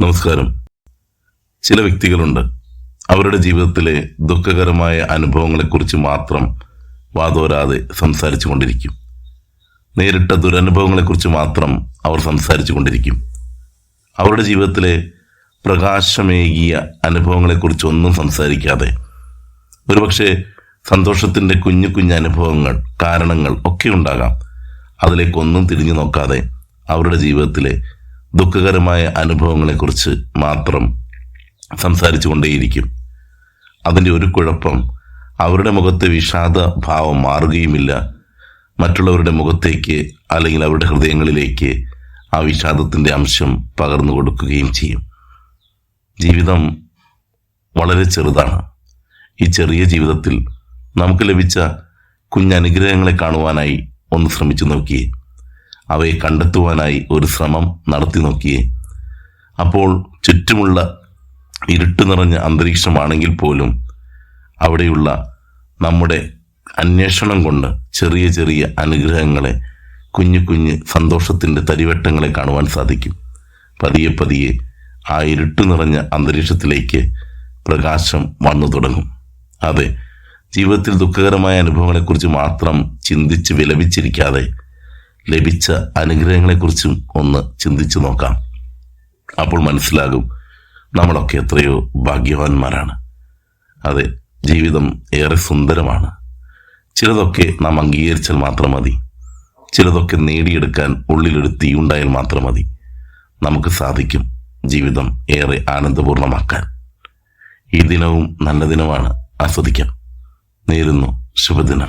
നമസ്കാരം. ചില വ്യക്തികളുണ്ട്. അവരുടെ ജീവിതത്തിലെ ദുഃഖകരമായ അനുഭവങ്ങളെക്കുറിച്ച് മാത്രം വാതോരാതെ സംസാരിച്ചു കൊണ്ടിരിക്കും നേരിട്ട ദുരനുഭവങ്ങളെക്കുറിച്ച് മാത്രം അവർ സംസാരിച്ചു കൊണ്ടിരിക്കും അവരുടെ ജീവിതത്തിലെ പ്രകാശമേകിയ അനുഭവങ്ങളെക്കുറിച്ചൊന്നും സംസാരിക്കാതെ. ഒരുപക്ഷെ സന്തോഷത്തിന്റെ കുഞ്ഞു കുഞ്ഞു അനുഭവങ്ങൾ കാരണങ്ങൾ ഒക്കെ ഉണ്ടാകാം. അതിലേക്കൊന്നും തിരിഞ്ഞു നോക്കാതെ അവരുടെ ജീവിതത്തിലെ ദുഃഖകരമായ അനുഭവങ്ങളെക്കുറിച്ച് മാത്രം സംസാരിച്ചു കൊണ്ടേയിരിക്കും അതിന്റെ ഒരു കുഴപ്പം അവരുടെ മുഖത്തെ വിഷാദ ഭാവം മാറുകയുമില്ല. മറ്റുള്ളവരുടെ മുഖത്തേക്ക് അല്ലെങ്കിൽ അവരുടെ ഹൃദയങ്ങളിലേക്ക് ആ വിഷാദത്തിന്റെ അംശം പകർന്നു കൊടുക്കുകയും ചെയ്യും. ജീവിതം വളരെ ചെറുതാണ്. ഈ ചെറിയ ജീവിതത്തിൽ നമുക്ക് ലഭിച്ച കുഞ്ഞനുഗ്രഹങ്ങളെ കാണുവാനായി ഒന്ന് ശ്രമിച്ചു നോക്കിയേ. അവയെ കണ്ടെത്തുവാനായി ഒരു ശ്രമം നടത്തി നോക്കിയേ. അപ്പോൾ ചുറ്റുമുള്ള ഇരുട്ട് നിറഞ്ഞ അന്തരീക്ഷമാണെങ്കിൽ പോലും അവിടെയുള്ള നമ്മുടെ അന്വേഷണം കൊണ്ട് ചെറിയ ചെറിയ അനുഗ്രഹങ്ങളെ കുഞ്ഞു കുഞ്ഞ് സന്തോഷത്തിന്റെ തരിവട്ടങ്ങളെ കാണുവാൻ സാധിക്കും. പതിയെ പതിയെ ആ ഇരുട്ട് നിറഞ്ഞ അന്തരീക്ഷത്തിലേക്ക് പ്രകാശം വന്നു തുടങ്ങും. അതെ ജീവിതത്തിൽ ദുഃഖകരമായ അനുഭവങ്ങളെക്കുറിച്ച് മാത്രം ചിന്തിച്ച് വിലപിച്ചിരിക്കാതെ ലഭിച്ച അനുഗ്രഹങ്ങളെക്കുറിച്ചും ഒന്ന് ചിന്തിച്ചു നോക്കാം. അപ്പോൾ മനസ്സിലാകും നമ്മളൊക്കെ എത്രയോ ഭാഗ്യവാന്മാരാണ്. അതെ ജീവിതം ഏറെ സുന്ദരമാണ്. ചിലതൊക്കെ നാം അംഗീകരിച്ചാൽ മാത്രം മതി. ചിലതൊക്കെ നേടിയെടുക്കാൻ ഉള്ളിലൊരു തീയുണ്ടായാൽ മാത്രം മതി. നമുക്ക് സാധിക്കും ജീവിതം ഏറെ ആനന്ദപൂർണമാക്കാൻ. ഈ ദിനവും നല്ല ദിനമാണ്. ആസ്വദിക്കാം. നേരുന്നു. ശുഭദിനം.